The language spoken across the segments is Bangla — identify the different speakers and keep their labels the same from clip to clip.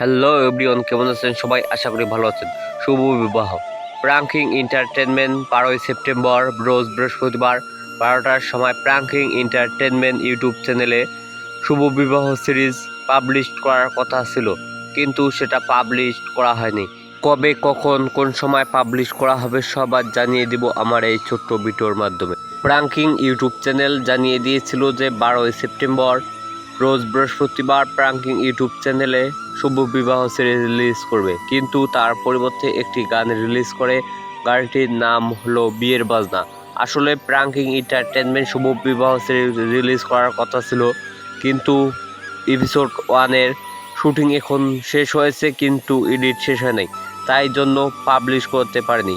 Speaker 1: হ্যালো এভরিওয়ান কেমন আছেন? সবাই আশা করি ভালো আছেন। শুভ বিবাহ। প্রাঙ্কিং এন্টারটেনমেন্ট বারোই সেপ্টেম্বর রোজ বৃহস্পতিবার, বারোটার সময় প্রাঙ্কিং এন্টারটেনমেন্ট ইউটিউব চ্যানেলে শুভ বিবাহ সিরিজ পাবলিশ করার কথা ছিল, কিন্তু সেটা পাবলিশ করা হয়নি। কবে, কখন, কোন সময় পাবলিশ করা হবে সবার জানিয়ে দিব আমার এই ছোট্ট ভিডিওর মাধ্যমে। প্রাঙ্কিং ইউটিউব চ্যানেল জানিয়ে দিয়েছিল যে বারোই সেপ্টেম্বর রোজ বৃহস্পতিবার প্রাঙ্কিং ইউটিউব চ্যানেলে শুভ বিবাহ সিরিজ রিলিজ করবে। কিন্তু তার পরিবর্তে একটি গান রিলিজ করে, গানটির নাম হলো বিয়ের বাজনা। আসলে প্রাঙ্কিং এন্টারটেনমেন্ট শুভ বিবাহ সিরিজ রিলিজ করার কথা ছিল, কিন্তু এপিসোড ওয়ানের শুটিং এখন শেষ হয়েছে, কিন্তু এডিট শেষ হয় নাই, তাই জন্য পাবলিশ করতে পারেনি।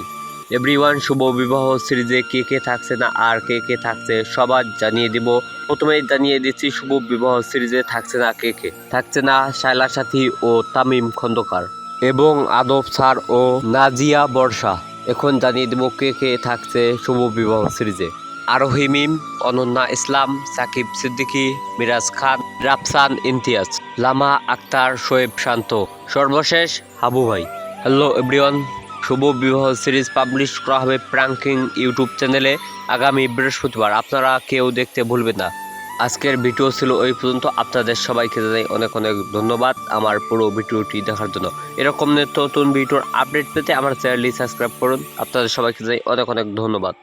Speaker 1: এভরিওয়ান শুভ বিবাহ সিরিজে কে কে থাকছে না, আর কে কে থাকছে, সবার জানিয়ে দিব। প্রথমেই জানিয়ে দিচ্ছি, শুভ বিবাহ সিরিজে থাকছে না, কে কে থাকছে না শায়লা সাথী ও তামিম খন্দকার। এবং আদব স্যার ও নাজিয়া বর্ষা। এখন জানিয়ে দেব কে কে থাকছে শুভ বিবাহ সিরিজে। আরোহী মিম, অনন্যা ইসলাম, সাকিব সিদ্দিকী, মিরাজ খান, রাফসান ইমতিয়াজ, লামা আক্তার, শোয়েব শান্ত। সর্বশেষ হাবু ভাই। হ্যালো এভরিওয়ান শুভ বিবাহ সিরিজ পাবলিশ করা হবে প্রাঙ্কিং ইউটিউব চ্যানেলে আগামী বৃহস্পতিবার। আপনারা কেউ দেখতে ভুলবেন না। আজকের ভিডিও ছিল ওই পর্যন্ত। আপনাদের সবাইকে জানাই অনেক অনেক ধন্যবাদ আমার পুরো ভিডিওটি দেখার জন্য। এরকম নতুন ভিডিওর আপডেট পেতে আমার চ্যানেলটি সাবস্ক্রাইব করুন। আপনাদের সবাইকে জানাই অনেক অনেক ধন্যবাদ।